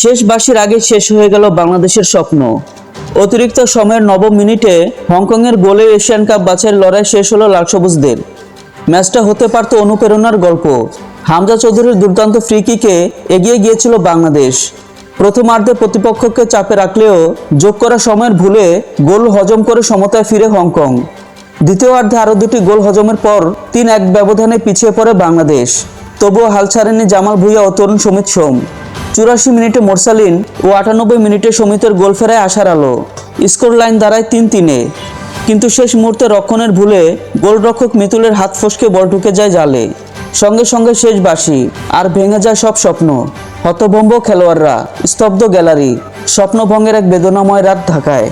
শেষ বাসির আগে শেষ হয়ে গেল বাংলাদেশের স্বপ্ন। অতিরিক্ত সময়ের নবম মিনিটে হংকংয়ের গোলে এশিয়ান কাপ বাছাইয়ের লড়াই শেষ হলো লাল সবুজদের। ম্যাচটা হতে পারত অনুপ্রেরণার গল্প। হামজা চৌধুরীর দুর্দান্ত ফ্রি কিকে এগিয়ে গিয়েছিল বাংলাদেশ। প্রথমার্ধে প্রতিপক্ষকে চাপে রাখলেও যোগ করা সময়ের ভুলে গোল হজম করে সমতায় ফিরে হংকং। দ্বিতীয়ার্ধে আরও দুটি গোল হজমের পর তিন এক ব্যবধানে পিছিয়ে পড়ে বাংলাদেশ। তবুও হাল ছাড়েনি জামাল ভুইয়া ও তরুণ সমিত সোম। চুরাশি মিনিটে মোরসালিন ও আটানব্বই মিনিটে সমিতের গোল ফেরায় আসার আলো। স্কোর লাইন দাঁড়ায় তিন তিনে। কিন্তু শেষ মুহূর্তে রক্ষণের ভুলে গোলরক্ষক মিতুলের হাত ফসকে বল ঢুকে যায় জালে। সঙ্গে সঙ্গে শেষ বাসি আর ভেঙে যায় সব স্বপ্ন। হতভম্ব খেলোয়াড়রা, স্তব্ধ গ্যালারি। স্বপ্নভঙ্গের এক বেদনাময় রাত ঢাকায়।